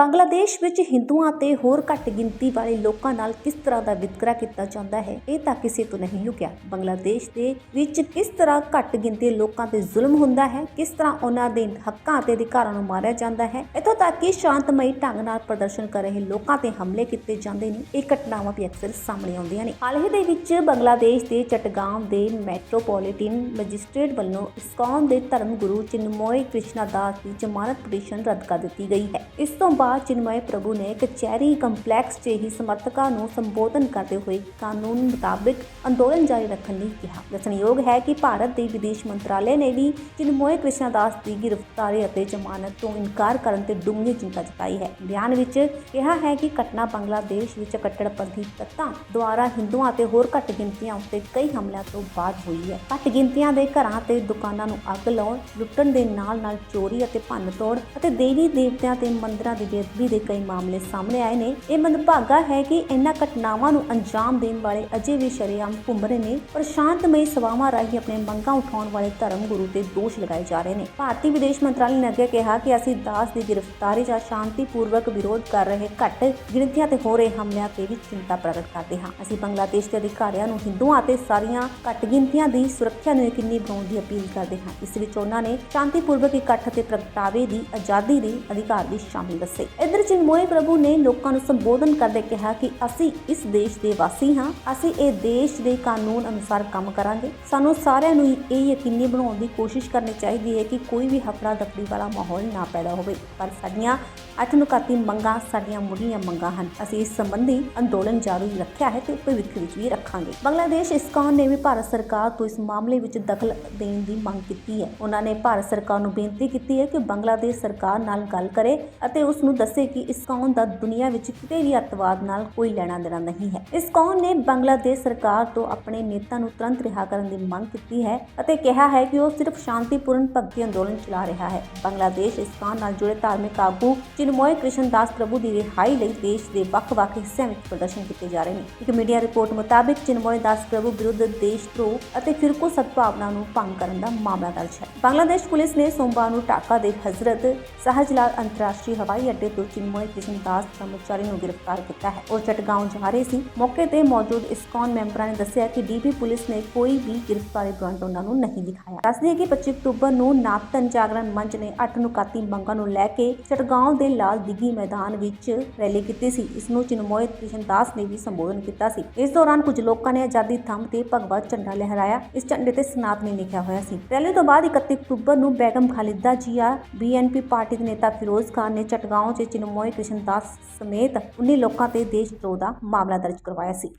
ਬੰਗਲਾਦੇਸ਼ ਵਿੱਚ ਹਿੰਦੂਆਂ ਤੇ ਹੋਰ ਘੱਟ ਗਿਣਤੀ ਵਾਲੇ ਲੋਕਾਂ ਨਾਲ ਕਿਸ ਤਰ੍ਹਾਂ ਦਾ ਵਿਤਕਰਾ ਕੀਤਾ ਜਾਂਦਾ ਹੈ, ਇਹ ਤਾਂ ਕਿਸੇ ਤੋਂ ਨਹੀਂ ਲੁਕਿਆ। ਬੰਗਲਾਦੇਸ਼ ਦੇ ਵਿੱਚ ਕਿਸ ਤਰ੍ਹਾਂ ਘੱਟ ਗਿਣਤੀ ਲੋਕਾਂ ਤੇ ਜ਼ੁਲਮ ਹੁੰਦਾ ਹੈ, ਕਿਸ ਤਰ੍ਹਾਂ ਉਹਨਾਂ ਦੇ ਹੱਕਾਂ ਅਤੇ ਅਧਿਕਾਰਾਂ ਨੂੰ ਮਾਰਿਆ ਜਾਂਦਾ ਹੈ, ਇੱਥੋਂ ਤੱਕ ਕਿ ਸ਼ਾਂਤਮਈ ਢੰਗ ਨਾਲ ਪ੍ਰਦਰਸ਼ਨ ਕਰ ਰਹੇ ਲੋਕਾਂ ਤੇ ਹਮਲੇ ਕੀਤੇ ਜਾਂਦੇ ਨੇ, ਇਹ ਘਟਨਾਵਾਂ ਵੀ ਅਕਸਰ ਸਾਹਮਣੇ ਆਉਂਦੀਆਂ ਨੇ। ਹਾਲ ਹੀ ਦੇ ਵਿੱਚ ਬੰਗਲਾਦੇਸ਼ ਦੇ ਚਟਗਾਂਵ ਦੇ ਮੈਟਰੋਪੋਲੀਟਨ ਮੈਜਿਸਟ੍ਰੇਟ ਵੱਲੋਂ ਇਸਕੌਨ ਦੇ ਧਰਮ ਗੁਰੂ ਚਿਨਮੋਏ ਕ੍ਰਿਸ਼ਨਾ ਦਾਸ ਦੀ ਜ਼ਮਾਨਤ ਪਟੀਸ਼ਨ ਰੱਦ ਕਰ ਦਿੱਤੀ ਗਈ ਹੈ। ਇਸ ਤੋਂ ਬਾਅਦ ਚਿਨਮੋਏ ਪ੍ਰਭੂ ਨੇ ਕਚਹਿਰੀ ਕੰਪਲੈਕਸ 'ਚ ਹੀ ਸਮਰਥਕਾਂ ਨੂੰ ਸੰਬੋਧਨ ਕਰਦੇ ਹੋਏ ਕਾਨੂੰਨ ਮੁਤਾਬਿਕ ਅੰਦੋਲਨ ਜਾਰੀ ਰੱਖਣ ਲਈ ਕਿਹਾ। ਦੱਸਣਯੋਗ ਹੈ ਕਿ ਭਾਰਤ ਦੇ ਵਿਦੇਸ਼ ਮੰਤਰਾਲੇ ਨੇ ਵੀ ਚਿਨਮੋਏ ਕ੍ਰਿਸ਼ਨਾ ਦੀ ਗ੍ਰਿਫਤਾਰੀ ਅਤੇ ਜ਼ਮਾਨਤ ਤੋਂ ਇਨਕਾਰ ਕਰਨ ਤੇ ਡੂੰਘੀ ਚਿੰਤਾ ਜਤਾਈ ਹੈ। ਬਿਆਨ ਵਿੱਚ ਕਿਹਾ ਹੈ ਕਿ ਘਟਨਾ ਬੰਗਲਾਦੇਸ਼ ਵਿੱਚ ਕੱਟੜਪੰਥੀ ਤੱਤਾਂ ਦੁਆਰਾ ਹਿੰਦੂਆਂ ਅਤੇ ਹੋਰ ਘੱਟ ਗਿਣਤੀਆਂ ਉੱਤੇ ਕਈ ਹਮਲਿਆਂ ਤੋਂ ਬਾਅਦ ਹੋਈ ਹੈ। ਘੱਟ ਗਿਣਤੀਆਂ ਦੇ ਘਰਾਂ ਤੇ ਦੁਕਾਨਾਂ ਨੂੰ ਅੱਗ ਲਾਉਣ, ਲੁੱਟਣ ਦੇ ਨਾਲ-ਨਾਲ ਚੋਰੀ ਅਤੇ ਭੰਨਤੋੜ ਅਤੇ ਦੇਵੀ ਦੇਵਤਿਆਂ ਤੇ ਮੰਦਿਰਾਂ ਦੀ ਬੇਅਦਬੀ ਦੇ ਕਈ ਮਾਮਲੇ ਸਾਹਮਣੇ ਆਏ ਨੇ। ਇਹ ਮੰਦਭਾਗਾ ਹੈ ਕਿ ਇਹਨਾਂ ਘਟਨਾਵਾਂ ਨੂੰ ਅੰਜਾਮ ਦੇਣ ਵਾਲੇ ਅਜੇ ਵੀ ਸ਼ਰੇਆਮ ਘੁੰਮ ਰਹੇ ਨੇ। ਪਰ ਸ਼ਾਂਤਮਈ ਸਭਾਵਾਂ ਰਾਹੀਂ ਆਪਣੇ ਮੰਗਾਂ ਉਠਾਉਣ ਵਾਲੇ ਧਰਮ ਗੁਰੂ ਤੇ ਦੋਸ਼ ਲਗਾਏ ਜਾ ਰਹੇ ਨੇ। ਭਾਰਤੀ ਵਿਦੇਸ਼ ਮੰਤਰਾਲੇ ਨੇ ਅੱਗੇ ਕਿਹਾ ਕਿ ਅਸੀਂ ਦਾਸ ਦੀ ਗ੍ਰਿਫਤਾਰੀ ਜਾਂ ਸ਼ਾਂਤੀਪੂਰਵਕ ਵਿਰੋਧ ਕਰ ਰਹੇ ਘੱਟ ਗਿਣਤੀਆਂ ਤੇ ਹੋ ਰਹੇ ਹਮਲਿਆਂ ਤੇ ਵੀ ਚਿੰਤਾ ਪ੍ਰਗਟ ਕਰਦੇ ਹਾਂ। ਅਸੀਂ ਬੰਗਲਾਦੇਸ਼ ਦੇ ਅਧਿਕਾਰੀਆਂ ਨੂੰ ਹਿੰਦੂਆਂ ਅਤੇ ਸਾਰੀਆਂ ਘੱਟ ਗਿਣਤੀਆਂ ਦੀ ਸੁਰੱਖਿਆ ਨੂੰ ਯਕੀਨੀ ਬਣਾਉਣ ਦੀ ਅਪੀਲ ਕਰਦੇ ਹਾਂ। ਇਸ ਵਿੱਚ ਉਹਨਾਂ ਨੇ ਸ਼ਾਂਤੀਪੂਰਵਕ ਇਕੱਠ ਅਤੇ ਪ੍ਰਗਟਾਵੇ ਦੀ ਆਜ਼ਾਦੀ ਦੇ ਅਧਿਕਾਰ ਵੀ ਸ਼ਾਮਿਲ ਦੱਸੇ। ਇਧਰ ਚਿਨਮੋਏ ਪ੍ਰਭੂ ਨੇ ਲੋਕਾਂ ਨੂੰ ਸੰਬੋਧਨ ਕਰਦੇ ਕਿਹਾ ਕਿ ਅਸੀਂ ਇਸ ਦੇਸ਼ ਦੇ ਵਾਸੀ ਹਾਂ। ਅਸੀਂ ਇਹ ਦੇਸ਼ ਦੇ ਕਾਨੂੰਨ ਅਨੁਸਾਰ ਕੰਮ ਕਰਾਂਗੇ। ਸਾਨੂੰ ਸਾਰਿਆਂ ਨੂੰ ਇਹ ਯਕੀਨੀ ਬਣਾਉਣ ਦੀ ਕੋਸ਼ਿਸ਼ ਕਰਨੀ ਚਾਹੀਦੀ ਹੈ ਕਿ ਕੋਈ ਵੀ ਹਫੜਾ ਦਫੜੀ ਵਾਲਾ ਮਾਹੌਲ ਨਾ ਪੈਦਾ ਹੋਵੇ। ਪਰ ਸਾਡੀਆਂ ਅੱਠ ਨੁਕਾਤੀ ਮੰਗਾਂ ਸਾਡੀਆਂ ਮੁੱਢਲੀਆਂ ਮੰਗਾਂ ਹਨ। ਅਸੀਂ ਇਸ ਸੰਬੰਧੀ ਅੰਦੋਲਨ ਜਾਰੀ ਰੱਖਿਆ ਹੈ ਤੇ ਭਵਿੱਖ ਵਿੱਚ ਵੀ ਰੱਖਾਂਗੇ। ਬੰਗਲਾਦੇਸ਼ ਇਸਕਾਨ ਨੇ ਵੀ ਭਾਰਤ ਸਰਕਾਰ ਤੋਂ ਇਸ ਮਾਮਲੇ ਵਿੱਚ ਦਖਲ ਦੇਣ ਦੀ ਮੰਗ ਕੀਤੀ ਹੈ। ਉਹਨਾਂ ਨੇ ਭਾਰਤ ਸਰਕਾਰ ਨੂੰ ਬੇਨਤੀ ਕੀਤੀ ਹੈ ਕਿ ਬੰਗਲਾਦੇਸ਼ ਸਰਕਾਰ ਨਾਲ ਗੱਲ ਕਰੇ ਅਤੇ ਉਸ ਨੂੰ ਦੱਸੇ ਕਿ ਇਸਕਾਨ ਦਾ ਦੁਨੀਆ ਵਿੱਚ ਕਿਤੇ ਵੀ ਅੱਤਵਾਦ ਨਾਲ ਕੋਈ ਲੈਣਾ ਦੇਣਾ ਨਹੀਂ ਹੈ। ਇਸਕਾਨ ਨੇ ਬੰਗਲਾਦੇਸ਼ ਸਰਕਾਰ ਤੋਂ ਆਪਣੇ ਨੇਤਾ ਨੂੰ ਤੁਰੰਤ ਰਿਹਾ ਕਰਨ ਦੀ ਮੰਗ ਕੀਤੀ ਹੈ ਅਤੇ ਕਿਹਾ ਹੈ ਕਿ ਉਹ ਸਿਰਫ ਸ਼ਾਂਤੀਪੂਰਨ ਭਗਤੀ ਅੰਦੋਲਨ ਚਲਾ ਰਿਹਾ ਹੈ। ਬੰਗਲਾਦੇਸ਼ ਇਸਕਾਨ ਨਾਲ ਜੁੜੇ ਧਾਰਮਿਕ ਆਗੂ ਚਿਨਮੋਏ ਕ੍ਰਿਸ਼ਨ ਦਾਸ ਪ੍ਰਭੂ ਦੀ ਰਿਹਾਈ ਲਈ ਦੇਸ਼ ਦੇ ਵੱਖ-ਵੱਖ ਹਿੱਸਿਆਂ ਵਿੱਚ ਪ੍ਰਦਰਸ਼ਨ ਕੀਤੇ ਜਾ ਰਹੇ ਨੇ। ਇੱਕ ਮੀਡੀਆ ਰਿਪੋਰਟ ਮੁਤਾਬਕ ਚਿਨਮੋਏ ਦਾਸ ਪ੍ਰਭੂ ਵਿਰੁੱਧ ਦੇਸ਼ ਧਰੋਹ ਅਤੇ ਫਿਰਕੂ ਸਦਭਾਵਨਾ ਨੂੰ ਭੰਗ ਕਰਨ ਦਾ ਮਾਮਲਾ ਦਰਜ ਹੈ। ਬੰਗਲਾਦੇਸ਼ ਪੁਲਿਸ ਨੇ ਸੋਮਵਾਰ ਨੂੰ ਢਾਕਾ ਦੇ ਹਜ਼ਰਤ ਸਹਜਲਾਲ ਅੰਤਰਰਾਸ਼ਟਰੀ ਹਵਾਈ ਅੱਡੇ ਤੋਂ ਚਿਨਮੋਏ ਕ੍ਰਿਸ਼ਨ ਦਾਸ ਕਰਮਚਾਰੀ ਨੂੰ ਗ੍ਰਿਫਤਾਰ ਕੀਤਾ ਹੈ। ਉਹ ਚਟਗਾਉਂ ਜਾ ਰਹੇ ਸੀ। ਮੌਕੇ ਤੇ ਮੌਜੂਦ ਇਸਕੌਨ ਮੈਂਬਰਾਂ ਨੇ ਦੱਸਿਆ ਕਿ ਡੀਪੀ ਪੁਲਿਸ ਨੇ ਕੋਈ ਵੀ ਗ੍ਰਿਫਤਾਰੀ ਵਾਰੰਟ ਉਹਨਾਂ ਨੂੰ ਨਹੀਂ ਦਿਖਾਇਆ। ਦੱਸਦੇ ਕਿ 25 ਅਕਤੂਬਰ ਨੂੰ ਨਾਪਤਨ ਜਾਗਰਣ ਮੰਚ ਨੇ ਅੱਠ ਨੁਕਾਤੀ ਮੰਗਾਂ ਨੂੰ ਲੈ ਕੇ ਚਟਗਾਉਂ ਦੇ ਲਾਲ ਦਿਗੀ ਮੈਦਾਨ ਵਿੱਚ ਰੈਲੀ ਕੀਤੀ ਸੀ। ਇਸ ਨੂੰ ਚਿਨਮੋਏ ਕ੍ਰਿਸ਼ਨ ਨੇ ਵੀ ਸੰਬੋਧਨ ਕੀਤਾ ਸੀ। ਇਸ ਦੌਰਾਨ ਕੁਝ ਲੋਕਾਂ ਨੇ ਆਜ਼ਾਦੀ ਥੰਮ ਤੇ ਭਗਵਾ ਝੰਡਾ ਲਹਿਰਾਇਆ। ਇਸ ਝੰਡੇ ਤੇ ਸਨਾਤਨੀ ਲਿਖਿਆ ਹੋਇਆ ਸੀ। ਰੈਲੀ ਤੋਂ ਬਾਅਦ 31 ਅਕਤੂਬਰ ਨੂੰ ਬੇਗਮ ਖਾਲਿਦਾ ਜੀਆ ਬੀਐਨਪੀ ਪਾਰਟੀ ਦੇ ਨੇਤਾ ਫਿਰੋਜ਼ ਖਾਨ ਨੇ ਚਟਗਾਉਂ 'ਚ ਚਿਨਮੋਏ ਕ੍ਰਿਸ਼ਨ ਦਾਸ ਸਮੇਤ 19 ਲੋਕਾਂ ਤੇ ਦੇਸ਼ ਧਰੋਹ ਦਾ ਮਾਮਲਾ ਦਰਜ ਕਰਵਾਇਆ ਸੀ।